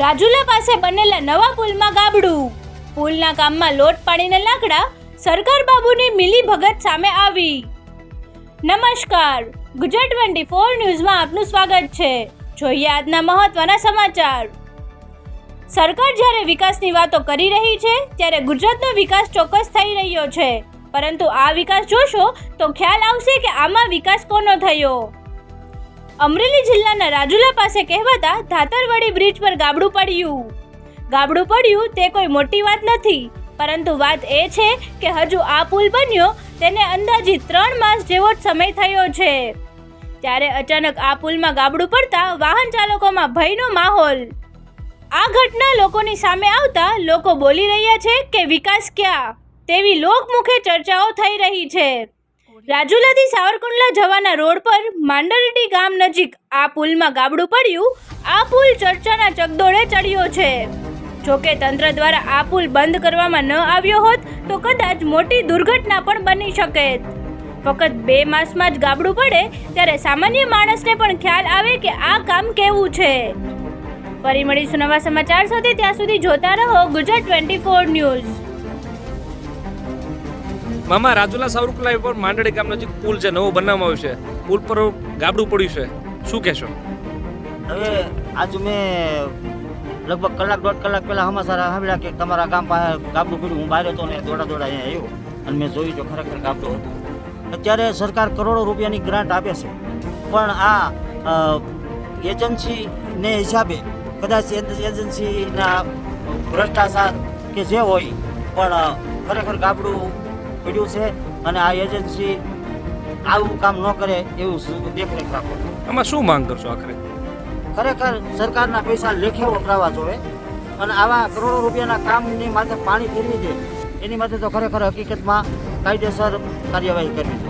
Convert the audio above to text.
રાજુલા પાસે બનેલા નવા પુલમાં ગાબડું. પુલના કામમાં લોટ પાડીને લાકડા સરકાર બાબુની મિલી ભગત સામે આવી. નમસ્કાર. ગુજરાત ટ્વેન્ટી ફોર ન્યૂઝમાં આપનું સ્વાગત છે. જોઈએ આજના મહત્વના સમાચાર. સરકાર જ્યારે વિકાસની વાતો કરી રહી છે, ત્યારે ગુજરાતનો વિકાસ ચોક્કસ થઈ રહ્યો છે. પરંતુ આ વિકાસ જોશો તો ખ્યાલ આવશે કે આમાં વિકાસ કોનો થયો? અમરેલી જિલ્લાના રાજુલા પાસે કહેવાતા ધાતરવાડી બ્રિજ પર ગાબડું પડ્યું. ગાબડું પડ્યું તે કોઈ મોટી વાત નથી, પરંતુ વાત એ છે કે હજુ આ પુલ બન્યો તેને અંદાજિત ત્રણ માસ જેવો જ સમય થયો છે. ત્યારે અચાનક આ પુલમાં ગાબડું પડતા વાહન ચાલકોમાં ભયનો માહોલ. આ ઘટના લોકોની સામે આવતા લોકો બોલી રહ્યા છે કે વિકાસ ક્યાં? તેવી લોકમુખે ચર્ચાઓ થઈ રહી છે. રાજુલાથી સાવરકુંડલા જવાના રોડ પર માંડરડી ગામ નજીક આ પુલમાં ગાબડું પડ્યું. આ પુલ ચર્ચાના ચગદોળે ચડ્યો છે. જોકે તંત્ર દ્વારા આ પુલ બંધ કરવામાં ન આવ્યો હોત, તો કદાચ મોટી દુર્ઘટના પણ બની શકે. ફક્ત બે માસમાં જ ગાબડું પડે, ત્યારે સામાન્ય માણસને પણ ખ્યાલ આવે કે આ કામ કેવું છે. ફરી મળીશું નવા સમાચાર સાથે. ત્યાં સુધી જોતા રહો ગુજરાત ટ્વેન્ટી ફોર ન્યૂઝ. મામા રાજુલા સાવરકુલા પર માંડળી ગામ નજીક પુલ છે, નવો બનાવવામાં આવ્યો છે, પુલ પર ગાબડું પડ્યું છે. શું કહેશો? હવે આજ મેં લગભગ કલાક દોઢ કલાક પહેલા સમાચાર સાંભળ્યા કે તમારા ગામ પાસે ગાબડું પડ્યું. હું બહાર હતો ને દોડા દોડા અહીંયા આવ્યો અને મેં જોયું તો ખરેખર ગાબડું હતું. અત્યારે સરકાર કરોડો રૂપિયાની ગ્રાન્ટ આપે છે. પણ આ એજન્સીને હિસાબે કદાચ એજન્સીના ભ્રષ્ટાચાર કે જે હોય, પણ ખરેખર ગાબડું પડ્યું છે અને આ એજન્સી આવું કામ ન કરે એવું દેખરેખ રાખો. આમાં શું માંગ કરશો આખરે? ખરેખર સરકારના પૈસા લેખે વપરાવા જોવે અને આવા કરોડો રૂપિયાના કામની માથે પાણી ફેરવી દે. એની માટે તો ખરેખર હકીકતમાં કાયદેસર કાર્યવાહી કરવી જોઈએ.